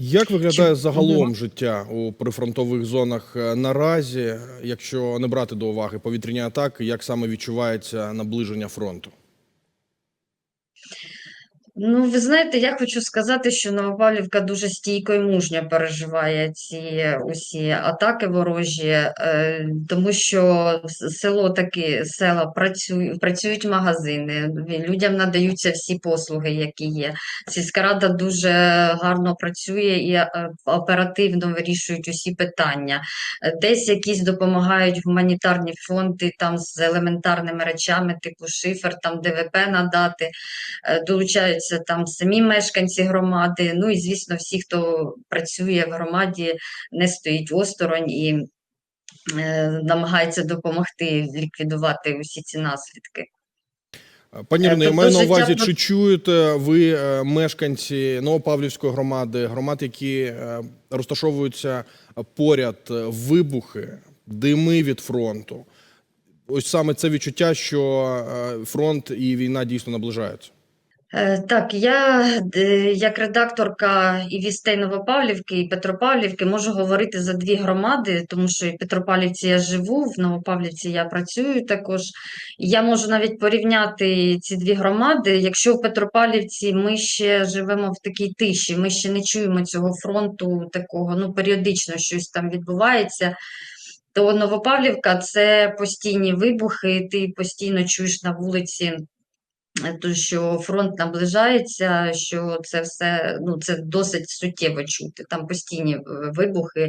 Як виглядає Чи- загалом життя у прифронтових зонах е, наразі, якщо не брати до уваги повітряні атаки, як саме відчувається наближення фронту? Ну, ви знаєте, я хочу сказати, що Новопавлівка дуже стійко і мужньо переживає ці усі атаки ворожі, е, тому що село таки села працюють, працюють магазини, людям надаються всі послуги, які є. Сільська рада дуже гарно працює і е, оперативно вирішують усі питання. Е, Десь якісь допомагають гуманітарні фонди там з елементарними речами, типу шифер, там ДВП надати е, долучаються там самі мешканці громади. Ну і звісно, всі, хто працює в громаді, не стоїть осторонь і е, намагається допомогти ліквідувати усі ці наслідки. Пані Е, Ірино, я тобто маю на увазі, чи чуєте ви е, мешканці Новопавлівської громади, громад, які е, розташовуються поряд, е, вибухи, дими від фронту? Ось саме це відчуття, що е, фронт і війна дійсно наближаються. Е, Так, я е, як редакторка і вістей Новопавлівки, і Петропавлівки можу говорити за дві громади, тому що і в Петропавлівці я живу, в Новопавлівці я працюю також. Я можу навіть порівняти ці дві громади. Якщо в Петропавлівці ми ще живемо в такій тиші, ми ще не чуємо цього фронту такого, ну періодично щось там відбувається. То Новопавлівка це постійні вибухи, ти постійно чуєш на вулиці то що фронт наближається, що це все ну це досить суттєво чути. Там постійні е, вибухи,